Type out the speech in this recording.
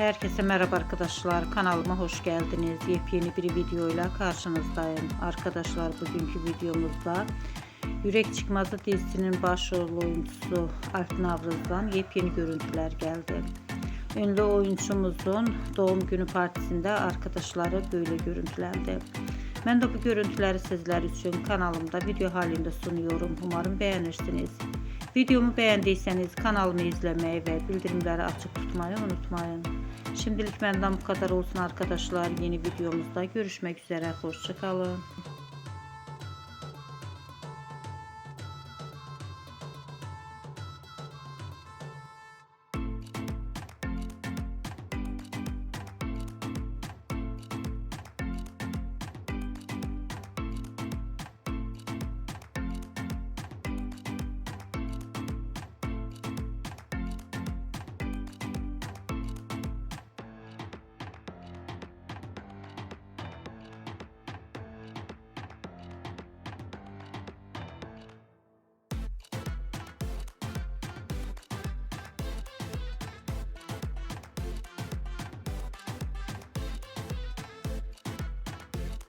Herkese merhaba arkadaşlar. Kanalıma hoş geldiniz. Yepyeni bir videoyla karşınızdayım. Arkadaşlar bugünkü videomuzda Yürek Çıkmazı dizisinin başrol oyuncusu Alp Navruz'dan yepyeni görüntüler geldi. Ünlü oyuncumuzun doğum günü partisinde arkadaşları böyle görüntülendi. Ben de bu görüntüleri sizler için kanalımda video halinde sunuyorum. Umarım beğenirsiniz. Videomu beğendiyseniz kanalımı izlemeyi ve bildirimleri açık tutmayı unutmayın. Şimdilik benden bu kadar olsun arkadaşlar. Yeni videomuzda görüşmek üzere. Hoşçakalın.